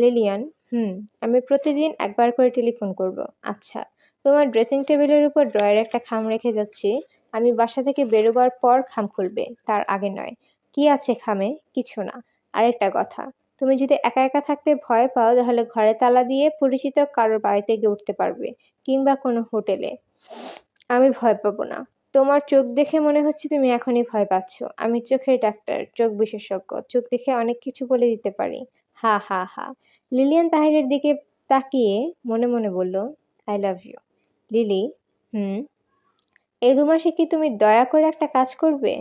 Lilian, হুম, আমি প্রতিদিন একবার করে টেলিফোন করব। আচ্ছা তোমার ড্রেসিং টেবিলের উপর ড্রয়ারে একটা খাম রেখে যাচ্ছি। আমি বাসা থেকে বেরোবার পর খাম খুলবে, তার আগে নয়। কি আছে খামে? কিছু না। আরেকটা কথা, তুমি যদি একা একা থাকতে ভয় পাও, তাহলে ঘরে তালা দিয়ে পরিচিত কারোর বাড়িতে গিয়ে উঠতে পারবে, কিংবা কোনো হোটেলে। আমি ভয় পাবো না। তোমার চোখ দেখে মনে হচ্ছে তুমি এখনই ভয় পাচ্ছ। আমি চোখের ডাক্তার, চোখ বিশেষজ্ঞ, চোখ দেখে অনেক কিছু বলে দিতে পারি। হা হা হা। লিলিয়ান তাহিরের দিকে তাকিয়ে মনে মনে বলল I love you Lily, hmm. এই দু মাসে কি তুমি দয়া করে একটা কাজ করবে?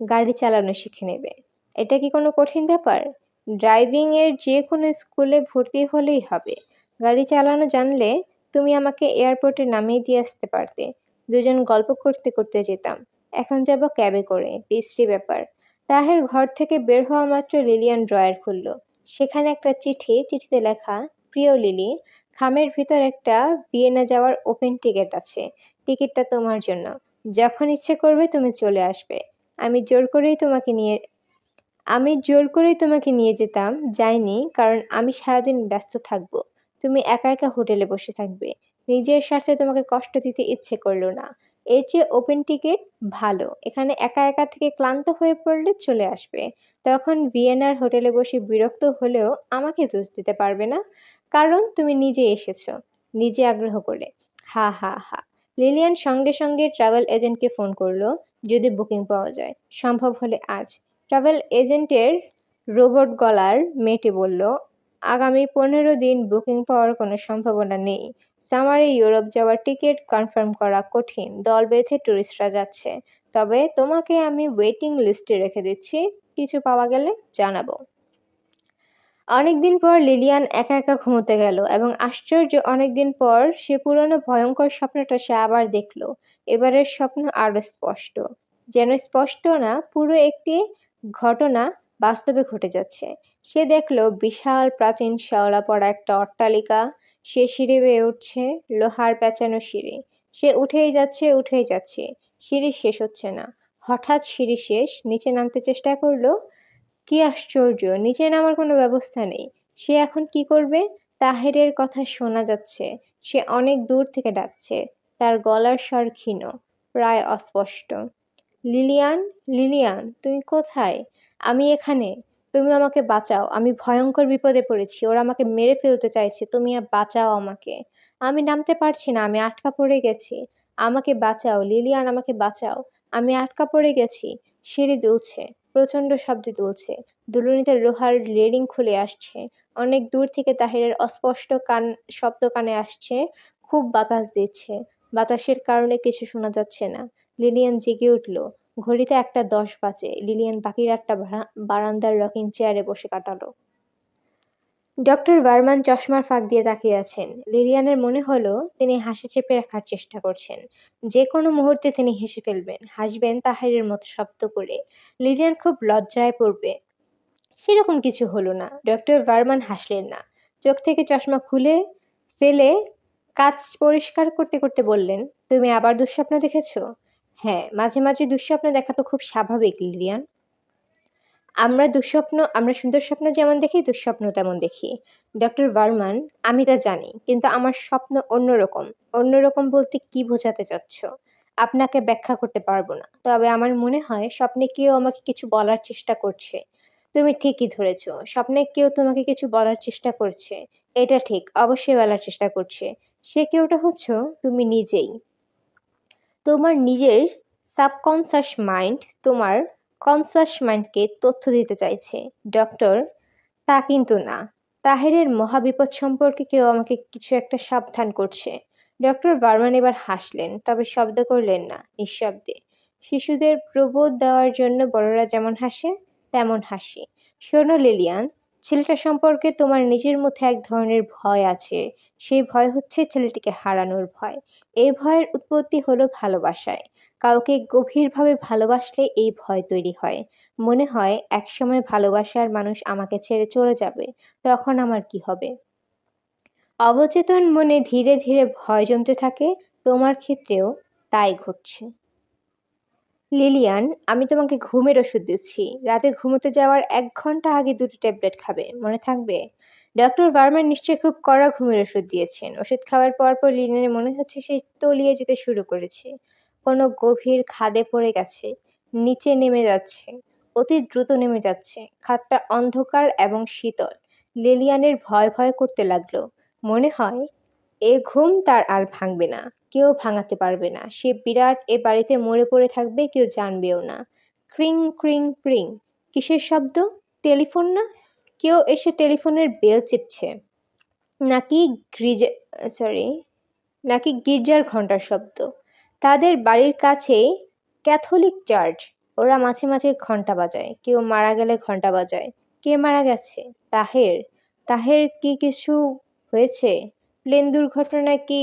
গাড়ি চালানো শিখে নেবে। এটা কি কোনো কঠিন ব্যাপার? ড্রাইভিং এর যে কোনো স্কুলে ভর্তি হলেই হবে। গাড়ি চালানো জানলে তুমি আমাকে এয়ারপোর্টে নামিয়ে দিয়ে আসতে পারতে। দুজন গল্প করতে করতে যেতাম। এখন যাব ক্যাবে করে। বিশ্রী ব্যাপার। তাহের ঘর থেকে বের হওয়া মাত্র লিলিয়ান ড্রয়ার খুলল। সেখানে একটা চিঠি, চিঠিতে লেখা, প্রিয় লিলি, খামের ভিতর একটা ভিয়েনা যাওয়ার ওপেন টিকিট আছে। টিকিটটা তোমার জন্য। যখন ইচ্ছে করবে তুমি চলে আসবে। আমি জোর করেই তোমাকে নিয়ে, আমি জোর করেই তোমাকে নিয়ে যেতাম, যাইনি, কারণ আমি সারাদিন ব্যস্ত থাকব। তুমি একা একা হোটেলে বসে থাকবে। নিজের স্বার্থে তোমাকে কষ্ট দিতে ইচ্ছে করল না। এর চেয়ে ওপেন টিকিট ভালো। এখানে একা একা থেকে ক্লান্ত হয়ে পড়লে চলে আসবে। তখন ভিয়েনার হোটেলে বসে বিরক্ত হলেও আমাকে দোষ দিতে পারবে না। কারণ তুমি নিজে এসেছ। নিজে আগ্রহ করে। হা হা হা। লিলিয়ান সঙ্গে সঙ্গে ট্রাভেল এজেন্টকে ফোন করল, যদি বুকিং পাওয়া যায়। সম্ভব হলে আজ। ট্রাভেল এজেন্টের রোবট গলার মেয়েটি বলল, আগামী পনেরো দিন বুকিং পাওয়ার কোনো সম্ভাবনা নেই। সামারে ইউরোপ যাওয়ার টিকিট কনফার্ম করা কঠিন। দল বেঁধে ট্যুরিস্টরা যাচ্ছে। তবে তোমাকে আমি ওয়েটিং লিস্টে রেখে দিচ্ছি। কিছু পাওয়া গেলে জানাব। অনেকদিন পর লিলিয়ান একা একা ঘুমোতে গেল এবং আশ্চর্য অনেকদিন পর সে পুরনো ভয়ঙ্কর স্বপ্নটা সে আবার দেখল। এবারের স্বপ্ন আরও স্পষ্ট। যেন স্পষ্ট না, পুরো একটি ঘটনা বাস্তবে ঘটে যাচ্ছে। সে দেখল বিশাল প্রাচীন শ্যাওলা পড়া একটা অট্টালিকা। সে সিঁড়ি বেয়ে উঠছে, লোহার পেঁচানো সিঁড়ি। সে উঠেই যাচ্ছে উঠেই যাচ্ছে। সিঁড়ি শেষ হচ্ছে না। হঠাৎ সিঁড়ি শেষ, নিচে নামতে চেষ্টা করল। কি আশ্চর্য, নিচে নামার কোনো ব্যবস্থা নেই। সে এখন কি করবে? তাহেরের কথা শোনা যাচ্ছে। সে অনেক দূর থেকে ডাকছে। তার গলার স্বর ক্ষীণ, প্রায় অস্পষ্ট। লিলিয়ান লিলিয়ান, তুমি কোথায়? আমি এখানে। তুমি আমাকে বাঁচাও। আমি ভয়ঙ্কর বিপদে পড়েছি। ওরা আমাকে মেরে ফেলতে চাইছে। তুমি বাঁচাও আমাকে। আমি নামতে পারছি না। আমি আটকা পড়ে গেছি। আমাকে বাঁচাও, লিলিয়ান, আমাকে বাঁচাও। আমি আটকা পড়ে গেছি। সিঁড়ি দুলছে। প্রচণ্ড শব্দে দুলছে। দুলুনিতে লোহার রেলিং খুলে আসছে। অনেক দূর থেকে তাহিরের অস্পষ্ট কান, শব্দ কানে আসছে। খুব বাতাস দিচ্ছে। বাতাসের কারণে কিছু শোনা যাচ্ছে না। লিলিয়ান জেগে উঠল। ঘড়িতে একটা দশ বাজে। লিলিয়ান বাকি রাতটা বারান্দার রকিং চেয়ারে বসে কাটালো। ডক্টর বার্মান চশমার ফাঁক দিয়ে তাকিয়ে আছেন। লিলিয়ানের মনে হলো তিনি হাসি চেপে রাখার চেষ্টা করছেন। যে কোনো মুহূর্তে তিনি হেসে ফেলবেন। হাসবেন তাহিরের মতো শব্দ করে। লিলিয়ান খুব লজ্জায় পড়বে। সেরকম কিছু হলো না। ডক্টর বার্মান হাসলেন না। চোখ থেকে চশমা খুলে ফেলে কাজ পরিষ্কার করতে করতে বললেন, তুমি আবার দুঃস্বপ্ন দেখেছ? হ্যাঁ মাঝে মাঝে দুঃস্বপ্ন দেখা তো খুব স্বাভাবিক, লিলিয়ান। আমরা দুঃস্বপ্ন, আমরা সুন্দর স্বপ্ন যেমন দেখি, দুঃস্বপ্ন তেমন দেখি। ডক্টর বার্মান, আমি তা জানি, কিন্তু আমার স্বপ্ন অন্যরকম। অন্যরকম বলতে কি বোঝাতে চাচ্ছ? আপনাকে ব্যাখ্যা করতে পারব না। তবে আমার মনে হয় স্বপ্নে কেউ আমাকে কিছু বলার চেষ্টা করছে। তুমি ঠিকই ধরেছ, স্বপ্নে কেউ তোমাকে কিছু বলার চেষ্টা করছে। এটা ঠিক, অবশ্যই বলার চেষ্টা করছে। সে কেউটা হচ্ছ? তুমি নিজেই। তোমার নিজের সাবকনসাস মাইন্ড তোমার কনসাস মাইন্ডকে তথ্য দিতে চাইছে। ডক্টর তা কিন্তু না। তাহেরের মহাবিপদ সম্পর্কে কেউ আমাকে কিছু একটা সাবধান করছে। ডক্টর বার্মান এবার হাসলেন, তবে শব্দ করলেন না, নিঃশব্দে। শিশুদের প্রবোধ দেওয়ার জন্য বড়রা যেমন হাসে, তেমন হাসি। শোনো, লিলিয়ান ছেলেটা সম্পর্কে তোমার নিজের মধ্যে এক ধরনের ভয় আছে। সেই ভয় হচ্ছে ছেলেটিকে হারানোর ভয়। এই ভয়ের উৎপত্তি হলো ভালোবাসায়। কাউকে গভীরভাবে ভালোবাসলে এই ভয় তৈরি হয়। মনে হয়, একসময় ভালোবাসার মানুষ আমাকে ছেড়ে চলে যাবে। তখন আমার কি হবে? অবচেতন মনে ধীরে ধীরে ভয় জমতে থাকে। তোমার ক্ষেত্রেও তাই ঘটছে। লিলিয়ান, আমি তোমাকে ঘুমের ওষুধ দিচ্ছি। রাতে ঘুমোতে যাওয়ার এক ঘণ্টা আগে দুটো ট্যাবলেট খাবে, মনে থাকবে? ডক্টর ভার্মান নিশ্চয়ই খুব কড়া ঘুমের ওষুধ দিয়েছেন। ওষুধ খাওয়ার পর পর লিনের মনে হচ্ছে সে তলিয়ে যেতে শুরু করেছে। কোনো গভীর খাদে পড়ে গেছে, নিচে নেমে যাচ্ছে, অতি দ্রুত নেমে যাচ্ছে খাতটা অন্ধকার এবং শীতল। লিলিয়ানের ভয় ভয় করতে লাগল। মনে হয় এ ঘুম তার আর ভাঙবে না, কেউ ভাঙাতে পারবে না। সে বিরাট এ বাড়িতে মরে পড়ে থাকবে, কেউ জানবেও না। ক্রিং ক্রিং ক্রিং। কিসের শব্দ? টেলিফোন না? কেউ এসে টেলিফোনের বেল চিপছে। নাকি গ্রিজে সরি নাকি গির্জার ঘণ্টার শব্দ? তাদের বাড়ির কাছেই ক্যাথলিক চার্চ। ওরা মাঝে মাঝে ঘণ্টা বাজায়। কেউ মারা গেলে ঘণ্টা বাজায়। কে মারা গেছে? তাহের। তাহের কি কিছু হয়েছে? প্লেন দুর্ঘটনায় কি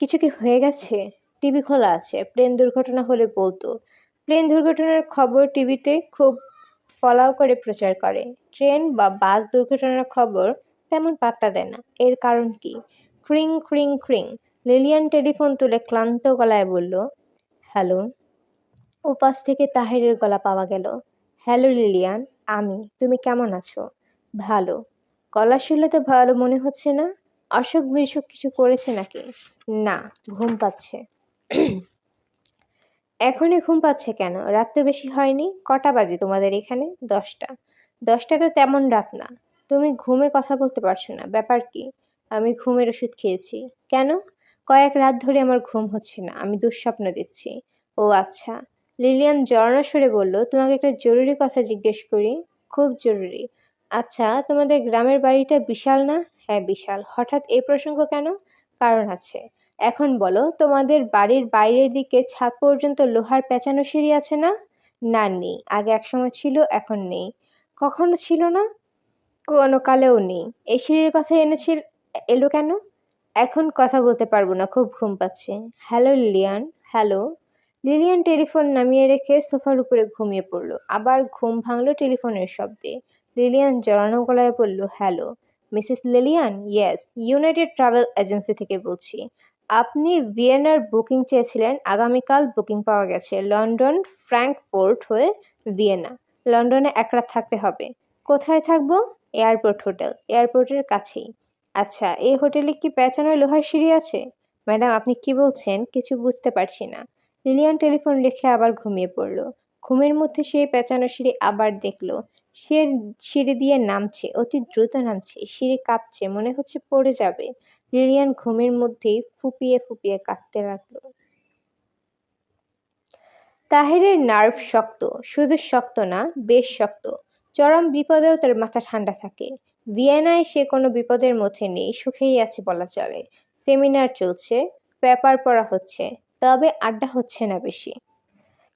কিছু কি হয়ে গেছে? টিভি খোলা আছে। প্লেন দুর্ঘটনা হলে বলতো। প্লেন দুর্ঘটনার খবর টিভিতে খুব ফলাও করে প্রচার করে। ট্রেন বা বাস দুর্ঘটনার খবর তেমন পাত্তা দেয় না। এর কারণ কি? ক্রিং ক্রিং ক্রিং। লিলিয়ান টেলিফোন তুলে ক্লান্ত গলায় বলল, হ্যালো উপাস থেকে তাহেরের গলা পাওয়া গেল। হ্যালো, লিলিয়ান, আমি, তুমি কেমন আছো? ভালো। গলা শুনলে তো ভালো মনে হচ্ছে না? অসুখ বিসুখ কিছু করেছে নাকি? না, ঘুম পাচ্ছে। এখনই ঘুম পাচ্ছে কেন? রাত তো বেশি হয়নি। কটা বাজে তোমাদের এখানে? দশটা। দশটা তো তেমন রাত না। তুমি ঘুমে কথা বলতে পারছ না। ব্যাপার কি? আমি ঘুমের ওষুধ খেয়েছি। কেন? কয়েক রাত ধরে আমার ঘুম হচ্ছে না। আমি দুঃস্বপ্ন দেখছি। ও আচ্ছা। লিলিয়ান জড়ানো সরে বলল, তোমাকে একটা জরুরি কথা জিজ্ঞেস করি। খুব জরুরি। আচ্ছা তোমাদের গ্রামের বাড়িটা বিশাল না? হ্যাঁ বিশাল। হঠাৎ এই প্রসঙ্গ কেন? কারণ আছে। এখন বলো, তোমাদের বাড়ির বাইরের দিকে ছাদ পর্যন্ত লোহার পেঁচানো সিঁড়ি আছে না? না, নেই। আগে এক সময় ছিল, এখন নেই। কখনো ছিল না? কোনো কালেও নেই। এই সিঁড়ির কথা এনেছিল, এলো কেন? এখন কথা বলতে পারব না, খুব ঘুম পাচ্ছে। Hello, Lillian. Hello. Lillian telephone নামিয়ে রেখে সোফার উপরে ঘুমিয়ে পড়ল। আবার ঘুম ভাঙলো টেলিফোনের শব্দে। লিলিয়ান জড়ানো গলায় বলল, hello, Mrs Lillian? Yes, United travel agency থেকে বলছি। আপনি ভিয়েনার বুকিং চেয়েছিলেন, আগামীকাল বুকিং পাওয়া গেছে। লন্ডন, ফ্র্যাঙ্কফোর্ট হয়ে ভিয়েনা। লন্ডনে এক রাত থাকতে হবে। কোথায় থাকব? Airport hotel. এয়ারপোর্টের কাছেই। আচ্ছা এই হোটেলে কি পেঁচানো লোহার সিঁড়ি আছে? ম্যাডাম, আপনি কি বলছেন? কিছু বুঝতে পারছি না। লিলিয়ান টেলিফোন রেখে আবার ঘুমিয়ে পড়ল। ঘুমের মধ্যে সেই পেঁচানো সিঁড়ি আবার দেখল। সে সিঁড়ি দিয়ে নামছে, অতি দ্রুত নামছে, সিঁড়ি কাঁপছে, মনে হচ্ছে পড়ে যাবে। লিলিয়ান ঘুমের মধ্যেই ফুপিয়ে ফুপিয়ে কাঁদতে লাগল। তাহেরের নার্ভ শক্ত, শুধু শক্ত না, বেশ শক্ত। চরম বিপদেও তার মাথা ঠান্ডা থাকে। ভিয়েনায় সে কোনো বিপদের মধ্যে নেই, সুখেই আছে বলা চলে। সেমিনার চলছে, পেপার পড়া হচ্ছে, তবে আড্ডা হচ্ছে না বেশি।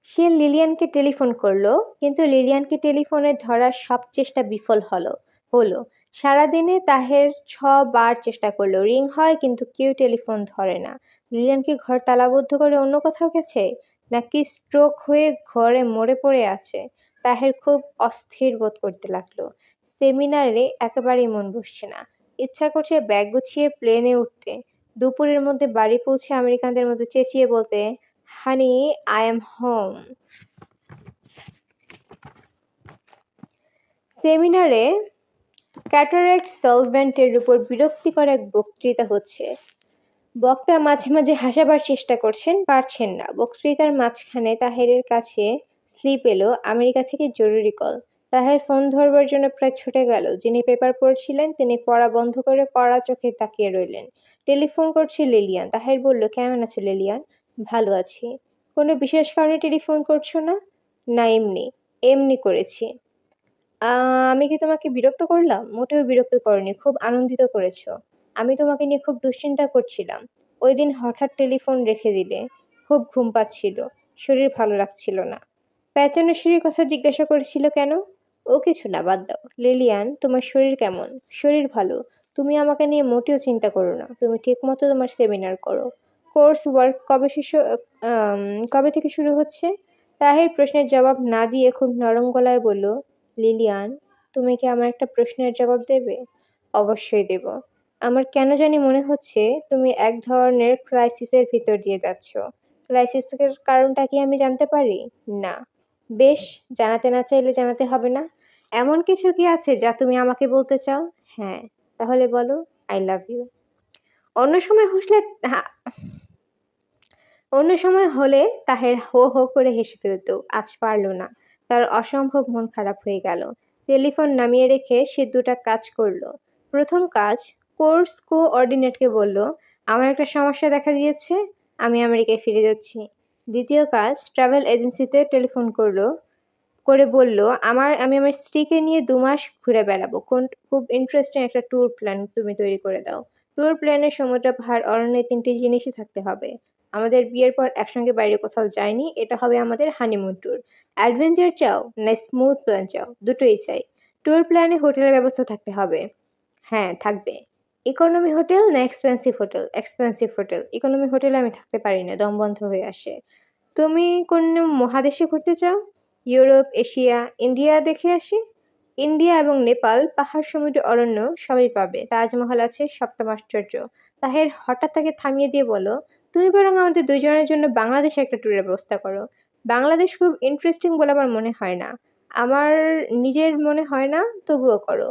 সে লিলিয়ানকে টেলিফোন করল, কিন্তু লিলিয়ানকে টেলিফোনে ধরার সব চেষ্টা বিফল হলো হলো। সারাদিনে তাহের ছ বার চেষ্টা করল, রিং হয় কিন্তু কেউ টেলিফোন ধরে না। লিলিয়ানকে ঘর তালাবদ্ধ করে অন্য কোথাও গেছে? নাকি স্ট্রোক হয়ে ঘরে মরে পড়ে আছে? তাহের খুব অস্থির বোধ করতে লাগল। সেমিনারে একেবারেই মন বসছে না। ইচ্ছা করছে ব্যাগ গুছিয়ে প্লেনে উঠতে। দুপুরের মধ্যে বাড়ি পৌঁছে আমেরিকানদের মধ্যে চেঁচিয়ে বলতে হানি আই এম হোম সেমিনারে ক্যাটারেক্ট সলভেন্টের উপর বিরক্তিকর এক বক্তৃতা হচ্ছে। বক্তা মাঝে মাঝে হাসাবার চেষ্টা করছেন, পারছেন না। বক্তৃতার মাঝখানে তাহেরের কাছে স্লিপ এলো, আমেরিকা থেকে জরুরি কল। তাহের ফোন ধরবার জন্য প্রায় ছুটে গেল। যিনি পেপার পড়ছিলেন, তিনি পড়া বন্ধ করে কড়া চোখে তাকিয়ে রইলেন। টেলিফোন করছে লিলিয়ান। তাহের বলল, কেমন আছো লিলিয়ান? ভালো আছি। কোনো বিশেষ কারণে টেলিফোন করছ না? না, এমনি। এমনি করেছি। আমি কি তোমাকে বিরক্ত করলাম? মোটেও বিরক্ত করনি, খুব আনন্দিত করেছ। আমি তোমাকে নিয়ে খুব দুশ্চিন্তা করছিলাম। ওই দিন হঠাৎ টেলিফোন রেখে দিলে। খুব ঘুম পাচ্ছিল। শরীর ভালো লাগছিল না। প্যাচানো সিঁড়ির কথা জিজ্ঞাসা করেছিল কেন? ও কিছু না, বাদ দাও। লিলিয়ান, তোমার শরীর কেমন? শরীর ভালো। তুমি আমাকে নিয়ে মোটেও চিন্তা করো না। তুমি ঠিক মতো তোমার সেমিনার করো। কোর্স ওয়ার্ক কবে শেষ কবে থেকে শুরু হচ্ছে? তাহের প্রশ্নের জবাব না দিয়ে খুব নরম গলায় বলল, লিলিয়ান, তুমি কি আমার একটা প্রশ্নের জবাব দেবে? অবশ্যই দেব। আমার কেন জানি মনে হচ্ছে তুমি এক ধরনের ক্রাইসিসের ভিতর দিয়ে যাচ্ছ। ক্রাইসিসের কারণটা কি আমি জানতে পারি? না। বেশ, জানাতে না চাইলে জানাতে হবে না। এমন কিছু কি আছে যা তুমি আমাকে বলতে চাও? হ্যাঁ। তাহলে বলো আই লাভ ইউ অন্য সময় হসলে অন্য সময় হলে তাহের হো হো করে হেসে ফেলত, আজ পারল না। তার অসম্ভব মন খারাপ হয়ে গেল। টেলিফোন নামিয়ে রেখে সে দুটা কাজ করল। প্রথম কাজ, কোর্স কোঅর্ডিনেটকে বলল, আমার একটা সমস্যা দেখা দিয়েছে, আমি আমেরিকায় ফিরে যাচ্ছি। দ্বিতীয় কাজ, ট্রাভেল এজেন্সিতে টেলিফোন করল, করে বলল, আমার, আমি আমার স্ত্রীকে নিয়ে দু মাস ঘুরে বেড়াবো। কোন, খুব ইন্টারেস্টিং একটা ট্যুর প্ল্যান তুমি তৈরি করে দাও। ট্যুর প্ল্যানে সমুদ্র পাহাড় অরণ্য তিনটি জিনিসই থাকতে হবে। আমাদের বিয়ের পর একসঙ্গে বাইরে কোথাও যাইনি, এটা হবে আমাদের হানিমুন ট্যুর অ্যাডভেঞ্চার চাও না স্মুথ প্ল্যান চাও? দুটোই চাই। ট্যুর প্ল্যানে হোটেলের ব্যবস্থা থাকতে হবে। হ্যাঁ থাকবে। ইকোনমি হোটেল না expensive hotel expensive hotel economy হোটেলে আমি থাকতে পারি না, দম বন্ধ হয়ে আসে। তুমি কোন মহাদেশে ঘুরতে চাও? ইউরোপ, এশিয়া, ইন্ডিয়া দেখে আসি। ইন্ডিয়া এবং নেপাল, পাহাড়, সমুদ্র, অরণ্য সবই পাবে। তাজমহল আছে, সপ্তম আশ্চর্য। তাহের হঠাৎ তাকে থামিয়ে দিয়ে বলো তুমি বরং আমাদের দুজনের জন্য বাংলাদেশে একটা ট্যুরের ব্যবস্থা করো। বাংলাদেশ খুব ইন্টারেস্টিং বলে আমার মনে হয় না। আমার নিজের মনে হয় না, তবুও করো।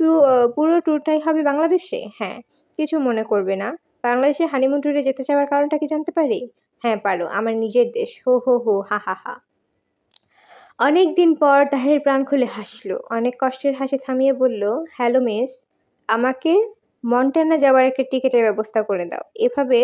টু পুরো ট্যুরটাই হবে বাংলাদেশে? হ্যাঁ কিছু মনে করবে না। বাংলাদেশে হানিমুন ট্যুরে যেতে চাওয়ার কারণটা কি জানতে পারি? হ্যাঁ পারো, আমার নিজের দেশ। হো হো হো, হা হা হা। অনেক দিন পর তাহের প্রাণ খুলে হাসলো। অনেক কষ্টের হাসি থামিয়ে বলল, হ্যালো, মিস, আমাকে মন্টানা যাওয়ার একটা টিকিটের ব্যবস্থা করে দাও। এভাবে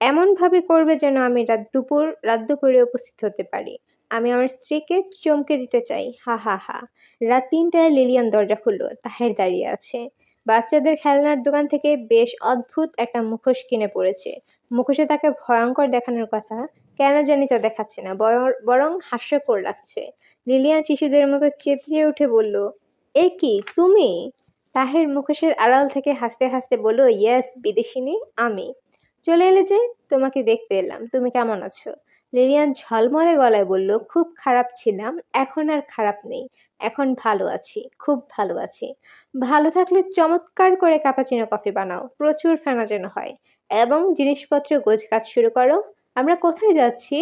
এমনভাবে করবে যেন আমি রাত দুপুর, রাত দুপুরে উপস্থিত হতে পারি। আমি আমার স্ত্রীকে চমকে দিতে চাই। হা হা হা। রাত তিনটায় লিলিয়ান দরজা খুললো। তাহের দাঁড়িয়ে আছে। বাচ্চাদের খেলনার দোকান থেকে বেশ অদ্ভুত একটা মুখোশ কিনে পড়েছে। মুখোশে তাকে ভয়ঙ্কর দেখানোর কথা। কেন জানি তা দেখাচ্ছে না। বর- হাস্যকর লাগছে। লিলিয়ান শিশুদের মতো চেঁচিয়ে উঠে বলল, এ কি, তুমি? তাহের মুখোশের আড়াল থেকে হাসতে হাসতে বলল, ইয়েস, বিদেশিনী, আমি। চলে এলে যে তোমাকে দেখতে এলাম। তুমি কেমন আছো? লিলিয়ান ঝলমলে গলায় বলল, খুব খারাপ ছিলাম, এখন আর খারাপ নেই। এখন ভালো আছি, খুব ভালো আছি। ভালো থাকলে চমৎকার করে কাপাচিনো কফি বানাও, প্রচুর ফেনা যেন হয়। এবং জিনিসপত্র গোছ কাজ শুরু করো। আমরা কোথায় যাচ্ছি?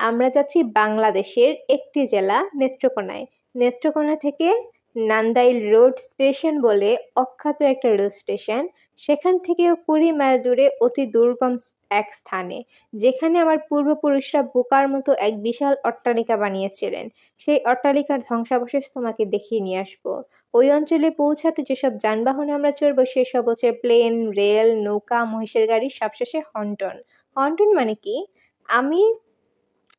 আমরা যাচ্ছি বাংলাদেশের একটি জেলা, নেত্রকোনায়। নেত্রকোনা থেকে নান্দাইল রোড স্টেশন বলে অখ্যাত একটা রেল স্টেশন। সেখান থেকেও কুড়ি মাইল দূরে অতি দুর্গম এক স্থানে, যেখানে আমার পূর্বপুরুষরা বোকার মতো এক বিশাল অট্টালিকা বানিয়েছিলেন। সেই অট্টালিকার ধ্বংসাবশেষ তোমাকে দেখিয়ে নিয়ে আসব। ওই অঞ্চলে পৌঁছাতে যেসব যানবাহনে আমরা চড়বো সেসব হচ্ছে প্লেন, রেল, নৌকা, মহিষের গাড়ি, সবশেষে হন্টন। হন্টন মানে কি? আমি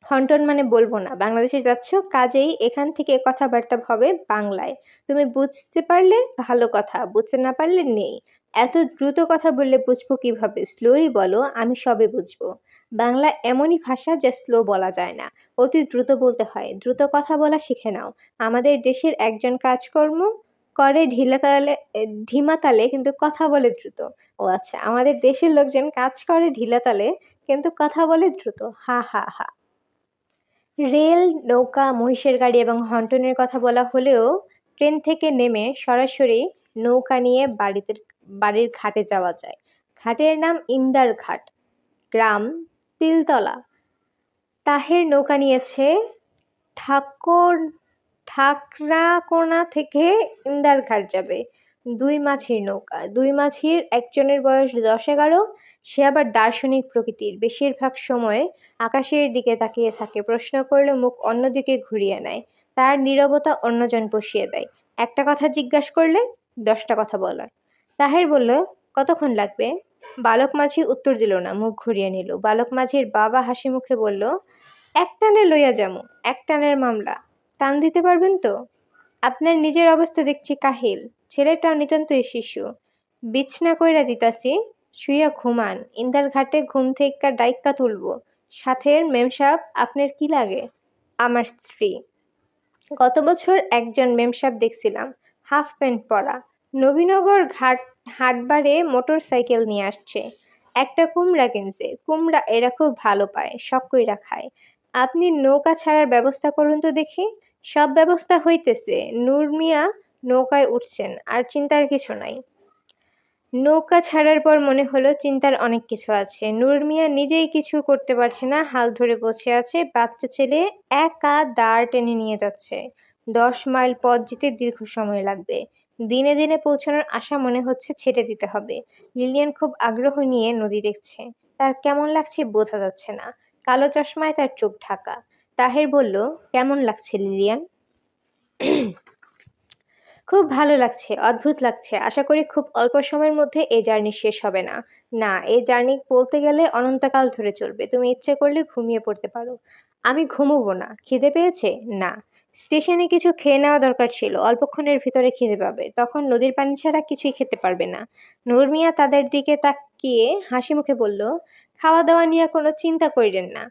হন্টন মানে বলব না। বাংলাদেশে যাচ্ছ, কাজেই এখান থেকে কথাবার্তা হবে বাংলায়। তুমি বুঝতে পারলে ভালো কথা, বুঝতে না পারলে নেই। এত দ্রুত কথা বললে বুঝব কীভাবে? স্লোই বলো, আমি সবে বুঝব। বাংলা এমনই ভাষা যা স্লো বলা যায় না। অতি দ্রুত বলতে হয়। দ্রুত কথা বলা শিখে নাও। আমাদের দেশের একজন কাজকর্ম করে ঢিলা তালে ধিমা তালে, কিন্তু কথা বলে দ্রুত। ও আচ্ছা আমাদের দেশের লোকজন কাজ করে ঢিলা তালে, কিন্তু কথা বলে দ্রুত। হা হা হা। রেল, নৌকা, মহিষের গাড়ি এবং হন্টনের কথা বলা হলেও ট্রেন থেকে নেমে সরাসরি নৌকা নিয়ে বাড়িতে, বাড়ির ঘাটে যাওয়া যায়। ঘাটের নাম ইন্দার ঘাট, গ্রাম তিলতলা। তাহের নৌকা নিয়েছে ঠাকুর, ঠাকরাকোনা থেকে ইন্দার ঘাট যাবে। দুই মাছির নৌকা। দুই মাছির একজনের বয়স দশ এগারো, সে আবার দার্শনিক প্রকৃতির। বেশিরভাগ সময় আকাশের দিকে তাকিয়ে থাকে, প্রশ্ন করলে মুখ অন্যদিকে ঘুরিয়ে নেয়। তার নীরবতা অন্যজন বসিয়ে দেয়। একটা কথা জিজ্ঞাসা করলে দশটা কথা বলার। তাহের বলল, কতক্ষণ লাগবে? বালক মাঝি উত্তর দিল না, মুখ ঘুরিয়ে নিল। বালক মাঝির বাবা হাসি মুখে বলল, এক টানে লইয়া যামু, এক টানের মামলা। টান দিতে পারবেন তো? আপনার নিজের অবস্থা দেখছি কাহিল। ছেলেটাও নিতান্তই শিশু। বিছনা কইরা দিতাছি, শুইয়া ঘুমান, ইন্দার ঘাটে ঘুম থেকে ডাইক্কা তুলবো। সাথের মেমসাব আপনার কি লাগে? আমার স্ত্রী। গত বছর একজন মেমসাব দেখছিলাম, হাফ প্যান্ট পরা। নবীনগর ঘাট, হাটবারে মোটর সাইকেল নিয়ে আসছে। একটা কুমড়া কিনছে। কুমড়া এরা খুব ভালো পায়, শখ কইরা খায়। আপনি নৌকা ছাড়ার ব্যবস্থা করুন তো দেখি। সব ব্যবস্থা হইতেছে। নূর মিয়া নৌকায় উঠছেন, আর চিন্তার কিছু নাই। নৌকা ছাড়ার পর মনে হলো চিন্তার অনেক কিছু আছে। নূর মিয়া নিজেই কিছু করতে পারছে না, হাল ধরে বসে আছে। বাচ্চা ছেলে একা দাঁড় টেনে নিয়ে যাচ্ছে। দশ মাইল পথ যেতে দীর্ঘ সময় লাগবে। দিনে দিনে পৌঁছানোর আশা মনে হচ্ছে ছেড়ে দিতে হবে। লিলিয়ান খুব আগ্রহ নিয়ে নদী দেখছে। তার কেমন লাগছে বোঝা যাচ্ছে না। কালো চশমায় তার চোখ ঢাকা। তাহের বলল, কেমন লাগছে লিলিয়ান? খুব ভালো লাগছে, অদ্ভুত লাগছে। আশা করি খুব অল্প সময়ের মধ্যে এই জার্নি শেষ হবে না। না, এই জার্নি বলতে গেলে অনন্তকাল ধরে চলবে। তুমি ইচ্ছে করলে ঘুমিয়ে পড়তে পারো। আমি ঘুমোবো না। খিদে পেয়েছে? না। স্টেশনে কিছু খেয়ে নেওয়া দরকার ছিল। অল্পক্ষণের ভিতরে খিদে পাবে। তখন নদীর পানি ছাড়া কিছুই খেতে পারবে না। নূরমিয়া তাদের দিকে তাকিয়ে হাসি মুখে বলল খাওয়া দাওয়া নিয়ে কোনো চিন্তা করিলেন না।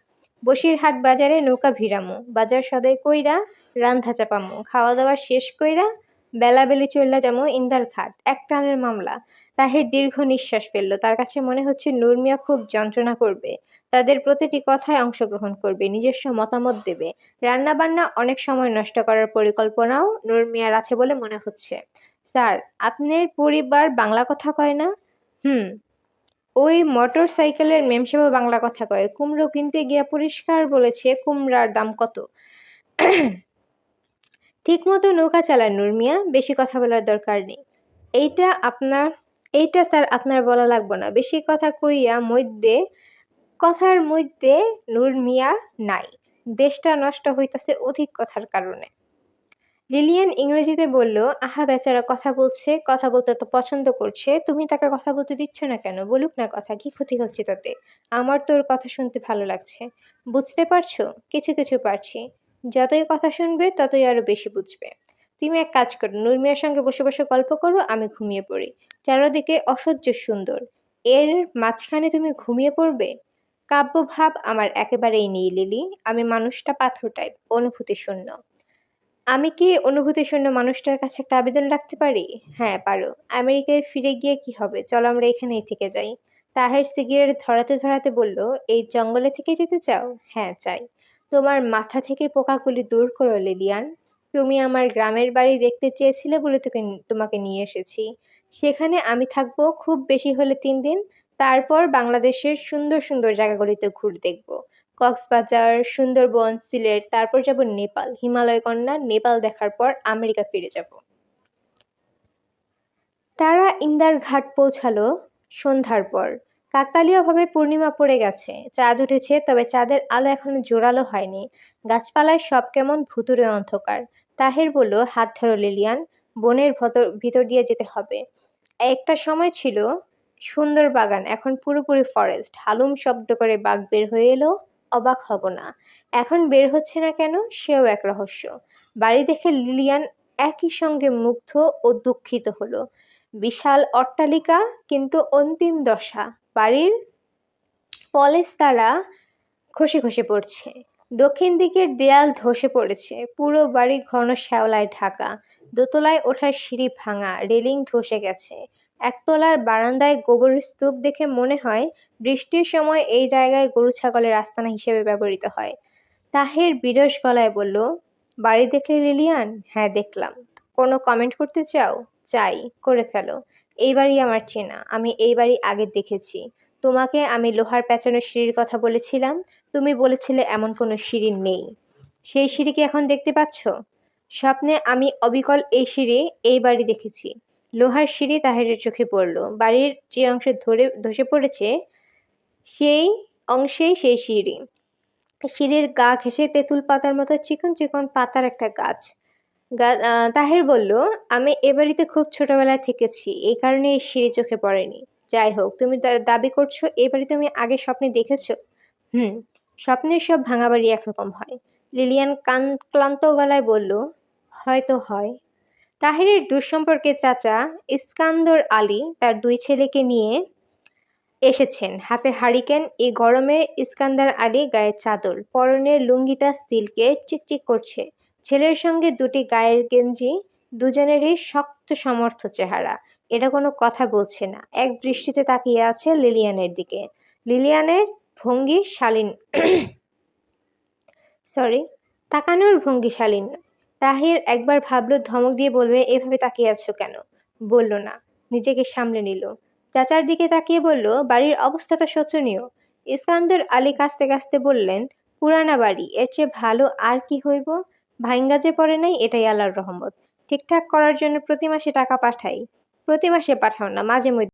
বসিরহাট বাজারে নৌকা ভিড়ামু। বাজার সদাই কইরা রান্ধা চাপামু খাওয়া দাওয়া শেষ কইরা বেলাবেলি চললা যেমন ইন্দার ঘাট, এক টানের মামলা। তাহির দীর্ঘ নিঃশ্বাস ফেলল। তার কাছে মনে হচ্ছে নুরমিয়া খুব যন্ত্রণা করবে। তাদের প্রতিটি কথায় অংশগ্রহণ করবে, নিজস্ব মতামত দেবে। রান্না বান্না অনেক সময় নষ্ট করার পরিকল্পনাও নুরমিয়ার আছে বলে মনে হচ্ছে। স্যার, আপনার পরিবার বাংলা কথা কয় না? হুম। ওই মোটর সাইকেলের মেমসাহেব বাংলা কথা কয়। কুমড়ো কিনতে গিয়া পরিষ্কার বলেছে, কুমড়ার দাম কত? ঠিকমতো নৌকা চালান নূর মিয়া, বেশি কথা বলার দরকার নেই। এইটা আপনার, এইটা স্যার আপনার বলা লাগবে না। বেশি কথা কইয়া মধ্যে, কথার মধ্যে নূর মিয়া নাই। দেশটা নষ্ট হইতাছে অধিক কথার কারণে। লিলিয়ান ইংরেজিতে বলল, আহা বেচারা, কথা বলছে, কথা বলতে তো পছন্দ করছে। তুমি তাকে কথা বলতে দিচ্ছ না কেন? বলুক না কথা, কি ক্ষতি হচ্ছে তাতে? আমার তোর কথা শুনতে ভালো লাগছে। বুঝতে পারছ? কিছু কিছু পারছি। যতই কথা শুনবে, ততই আরও বেশি বুঝবে। তুমি এক কাজ করো, নুরমিয়ার সঙ্গে বসে বসে গল্প করো, আমি ঘুমিয়ে পড়ি। চারদিকে অসহ্য সুন্দর। এর মাঝখানে তুমি ঘুমিয়ে পড়বে? কাব্য ভাব আমার একেবারেই নেই, লিলি। আমি মানুষটা পাথর টাইপ অনুভূতি শূন্য। আমি কি অনুভূতি শূন্য মানুষটার কাছে একটা আবেদন রাখতে পারি? হ্যাঁ পারো। আমেরিকায় ফিরে গিয়ে কি হবে? চলো আমরা এখানেই থেকে যাই। তাহের সিগারেট ধরাতে ধরাতে বলল, এই জঙ্গলে থেকে যেতে চাও? হ্যাঁ চাই। তোমার মাথা থেকে পোকাগুলি দূর করো, লিলিয়ান। তুমি আমার গ্রামের বাড়ি দেখতে চেয়েছিলে বলে তোকে তোমাকে নিয়ে এসেছি। সেখানে আমি থাকব খুব বেশি হলে তিন দিন। তারপর বাংলাদেশের সুন্দর সুন্দর জায়গাগুলিতে ঘুরে দেখব। কক্সবাজার, সুন্দরবন, সিলেট, তারপর যাব নেপাল, হিমালয় কন্যা, নেপাল দেখার পর আমেরিকা ফিরে যাব। তারা ইন্দার ঘাট পৌঁছালো সন্ধ্যার পর। কাকতালীয়ভাবে পূর্ণিমা পড়ে গেছে, চাঁদ উঠেছে, তবে চাঁদের আলো এখনও জোরালো হয়নি। গাছপালায় সব কেমন ভুতুরে অন্ধকার। তাহের বলল, হাত ধরো, লিলিয়ান, বনের ভিতর দিয়ে যেতে হবে। একটা সময় ছিল সুন্দর বাগান, এখন পুরোপুরি ফরেস্ট হালুম শব্দ করে বাঘ বের হয়ে এলো, অবাক হব না। এখন বের হচ্ছে না কেন, সেও এক রহস্য। বাড়ি দেখে লিলিয়ান একই সঙ্গে মুগ্ধ ও দুঃখিত হলো। বিশাল অট্টালিকা, কিন্তু অন্তিম দশা। বাড়ির তারা খসে খসে পড়ছে। দক্ষিণ দিকের দেয়াল ধসে পড়েছে। পুরো বাড়ি ঘন শ্যাওলায় ঢাকা। দোতলায় ওঠার সিঁড়ি ভাঙা, রেলিং ধসে গেছে। একতলার বারান্দায় গোবর স্তূপ দেখে মনে হয়, বৃষ্টির সময় এই জায়গায় গরু ছাগলের আস্তানা হিসেবে ব্যবহৃত হয়। তাহের বিরস গলায় বলল, বাড়ি দেখলে লিলিয়ান? হ্যাঁ দেখলাম। কোনো কমেন্ট করতে চাও? চাই, করে ফেলো। এই বাড়ি আমার চেনা, আমি এই বাড়ি আগে দেখেছি। তোমাকে আমি লোহার পেঁচানো সিঁড়ির কথা বলেছিলাম, তুমি বলেছিলে এমন কোনো সিঁড়ি নেই। সেই সিঁড়ি কি এখন দেখতে পাচ্ছ? স্বপ্নে আমি অবিকল এই সিঁড়ি এই বাড়ি দেখেছি। লোহার সিঁড়ি তাহেরের চোখে পড়ল, বাড়ির যে অংশে ধরে, ধসে পড়েছে, সেই অংশেই সেই সিঁড়ি। সিঁড়ির গা ঘেঁষে তেঁতুল পাতার মতো চিকন চিকন পাতার একটা গাছ। তাহের বলল, আমি এ বাড়িতে খুব ছোটবেলায় থেকেছি। এই কারণে এই সিঁড়ি চোখে পড়েনি। যাই হোক, তুমি দাবি করছ এই বাড়ি তুমি আগে স্বপ্নে দেখেছ? হুম, স্বপ্নের সব ভাঙা বাড়ি একরকম হয়। লিলিয়ান কান, ক্লান্ত গলায় বলল, হয়তো হয়। তাহেরের দুঃসম্পর্কের চাচা ইস্কান্দর আলী তার দুই ছেলেকে নিয়ে এসেছেন। হাতে হারিকেন, এই গরমে ইস্কান্দার আলী গায়ে চাদর পরনের লুঙ্গিটা সিল্কে চিকচিক করছে। ছেলের সঙ্গে দুটি গায়ের গেঞ্জি, দুজনেরই শক্ত, সমর্থ চেহারা। এটা কোনো কথা বলছে না। এক দৃষ্টিতে তাকিয়ে আছে লিলিয়ানের দিকে। লিলিয়ানের ভঙ্গি শালীন। সরি, তাকানোর ভঙ্গি শালীন। তাহির একবার ভাবলো, ধমক দিয়ে বলবে, এভাবে তাকিয়ে আছো কেন? বলল না। নিজেকে সামলে নিল। চাচার দিকে তাকিয়ে বলল, বাড়ির অবস্থা তো শোচনীয়। ইস্কান্দর আলী কাস্তে কাস্তে বললেন, পুরানা বাড়ি, এর চেয়ে ভালো আর কি হইব? ভাইঙ্গা যে পড়ে নাই, এটাই আল্লাহর রহমত। ঠিকঠাক করার জন্য প্রতি মাসে টাকা পাঠাই। প্রতি মাসে পাঠাও না, মাঝে মধ্যে